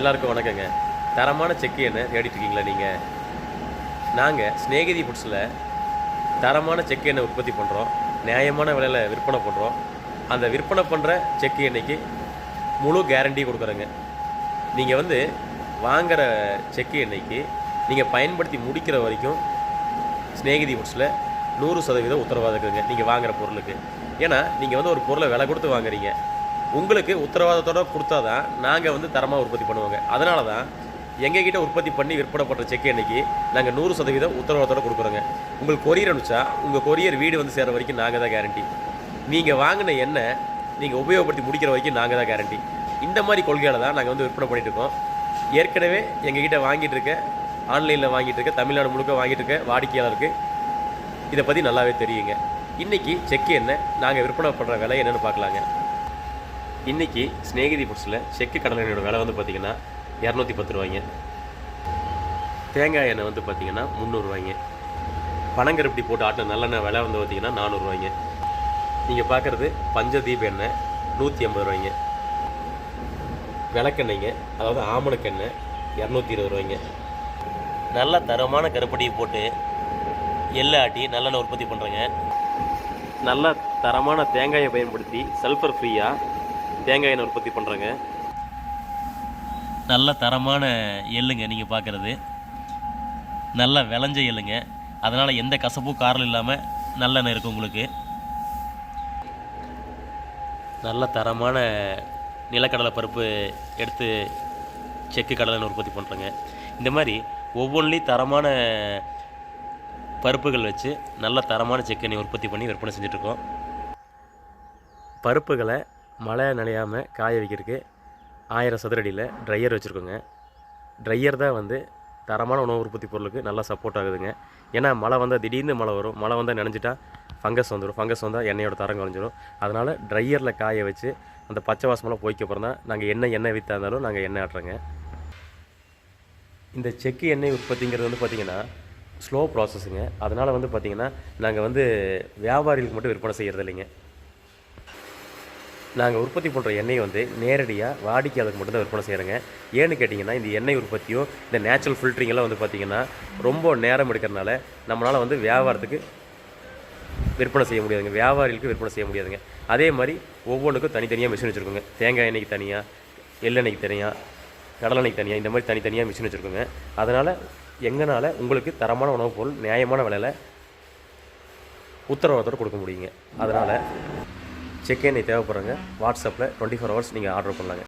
எல்லாருக்கும் வணக்கங்க. தரமான செக்கு எண்ணெய் தேடிட்டு இருக்கீங்களா நீங்கள் நாங்கள் ஸ்நேகிதி ஃபுட்ஸில் தரமான செக்கு எண்ணெய் உற்பத்தி பண்ணுறோம் நியாயமான விலையில் விற்பனை பண்ணுறோம் அந்த விற்பனை பண்ணுற செக்கு எண்ணெய்க்கு முழு கேரண்டி கொடுக்குறோங்க. நீங்கள் வந்து வாங்குகிற செக்கு எண்ணெய்க்கு நீங்கள் பயன்படுத்தி முடிக்கிற வரைக்கும் ஸ்நேகிதி ஃபுட்ஸில் நூறு சதவீதம் உத்தரவாதம் இருக்குதுங்க. நீங்கள் வாங்குகிற பொருளுக்கு. ஏன்னா நீங்கள் வந்து ஒரு பொருளை விலை கொடுத்து வாங்குறீங்க. உங்களுக்கு உத்தரவாதத்தோட கொடுத்தா தான் நாங்கள் வந்து தரமாக உற்பத்தி பண்ணுவோங்க. அதனால தான் எங்ககிட்ட உற்பத்தி பண்ணி விற்பனை பண்ணுற செக் எண்ணெய்க்கு நாங்கள் நூறு சதவீதம் உத்தரவாதத்தோட கொடுக்குறோங்க. உங்களுக்கு கொரியர் அனுப்பிச்சா உங்கள் கொரியர் வீடு வந்து சேர்கிற வரைக்கும் நாங்கள் தான் கேரண்டி நீங்கள் வாங்கின எண்ணெய் நீங்கள் உபயோகப்படுத்தி முடிக்கிற வரைக்கும் நாங்கள் தான் கேரண்டி இந்த மாதிரி கொள்கையில் தான் நாங்கள் வந்து விற்பனை பண்ணிகிட்ருக்கோம் இருக்கோம். ஏற்கனவே எங்ககிட்ட வாங்கிட்டு இருக்க ஆன்லைனில் வாங்கிட்டு இருக்க தமிழ்நாடு முழுக்க வாங்கிட்டு இருக்க வாடிக்கையாளருக்கு இதை பற்றி நல்லாவே தெரியுங்க. இன்றைக்கி செக்கு என்ன நாங்கள் விற்பனை பண்ணுற விலை என்னென்னு பார்க்கலாங்க. இன்றைக்கி ஸ்நேகிதி புட்ஸில் செக்கு கடலை எண்ணெயோட விலை வந்து பார்த்திங்கன்னா இரநூத்தி பத்து ரூபாய்ங்க. தேங்காய் எண்ணெய் வந்து பார்த்திங்கன்னா முந்நூறுரூவாய்ங்க பனங்கருப்படி போட்டு ஆட்டின நல்லெண்ணெய் விலை வந்து பார்த்திங்கன்னா நானூறுரூவாய்ங்க நீங்கள் பார்க்குறது பஞ்சதீப் எண்ணெய் நூற்றி ஐம்பது ரூபாய்ங்க. விளக்கெண்ணெய்ங்க அதாவது ஆமணக்கெண்ணெய் இரநூத்தி இருபது ரூபாய்ங்க. நல்ல தரமான கருப்பட்டியை போட்டு எள்ளு ஆட்டி நல்லெண்ணெய் உற்பத்தி பண்ணுறேங்க நல்ல தரமான தேங்காயை பயன்படுத்தி சல்ஃபர் ஃப்ரீயாக தேங்காய் எண்ணெய் உற்பத்தி பண்ணுறேங்க நல்ல தரமான எள்ளுங்க நீங்கள் பார்க்குறது நல்ல விளைஞ்ச எள்ளுங்க. அதனால் எந்த கசப்பும் காரம் இல்லாமல் நல்லெண்ணெய் இருக்கும் உங்களுக்கு. நல்ல தரமான நிலக்கடலை பருப்பு எடுத்து செக்கு கடலை உற்பத்தி பண்ணுறேங்க இந்த மாதிரி ஒவ்வொன்றிலையும் தரமான பருப்புகள் வச்சு நல்ல தரமான செக்கெண்ணெய் உற்பத்தி பண்ணி விற்பனை செஞ்சுட்ருக்கோம் பருப்புகளை மழை நனையாமல் காய வைக்கிறதுக்கு ஆயிரம் சதுரடியில் ட்ரையர் வச்சுருக்கோங்க. ட்ரையர் தான் வந்து தரமான உணவு உற்பத்தி பொருளுக்கு நல்லா சப்போர்ட் ஆகுதுங்க. ஏன்னா மழை வந்தால் திடீர்னு மழை வரும். மழை வந்தால் நினச்சிட்டா ஃபங்கஸ் வந்துடும் ஃபங்கஸ் வந்தால் எண்ணெயோட தரம் குறைஞ்சிரும். அதனால் ட்ரையரில் காய வச்சு அந்த பச்சை வாசமெல்லாம் போய்க்க அப்புறம் தான் நாங்கள் என்ன எண்ணெய் விற்றா இருந்தாலும் நாங்கள் எண்ணெய் ஆட்டுறோங்க. இந்த செக்கு எண்ணெய் உற்பத்திங்கிறது வந்து பார்த்திங்கன்னா ஸ்லோ ப்ராசஸுங்க அதனால் வந்து பார்த்திங்கன்னா நாங்கள் வந்து வியாபாரிகளுக்கு மட்டும் விற்பனை செய்கிறது இல்லைங்க நாங்கள் உற்பத்தி பண்ணுற எண்ணெயை வந்து நேரடியாக வாடிக்கையாளருக்கு மட்டும்தான் விற்பனை செய்கிறோங்க ஏன்னு கேட்டிங்கன்னா இந்த எண்ணெய் உற்பத்தியும் இந்த நேச்சுரல் ஃபில்ட்ரிங் எல்லாம் வந்து பார்த்திங்கன்னா ரொம்ப நேரம் எடுக்கிறனால நம்மளால் வந்து வியாபாரத்துக்கு விற்பனை செய்ய முடியாதுங்க. வியாபாரிகளுக்கு விற்பனை செய்ய முடியாதுங்க. அதே மாதிரி ஒவ்வொன்றுக்கும் தனித்தனியாக மிஷின் வச்சுருக்கோங்க. தேங்காய் எண்ணெய்க்கு தனியாக எள்ளெண்ணெய்க்கு தனியாக கடலெண்ணெய்க்கு தனியாக இந்த மாதிரி தனித்தனியாக மிஷின் வச்சுருக்கோங்க. அதனால் எங்கனால் உங்களுக்கு தரமான உணவுப் பொருள் நியாயமான விலையில் உத்தரவாதத்தோடு கொடுக்க முடியுங்க. அதனால் செக் தேவைப்படுறங்க வாட்ஸ்அப்பில் டுவெண்ட்டி ஃபோர் ஹவர்ஸ் நீங்கள் ஆர்டர் பண்ணலாங்க.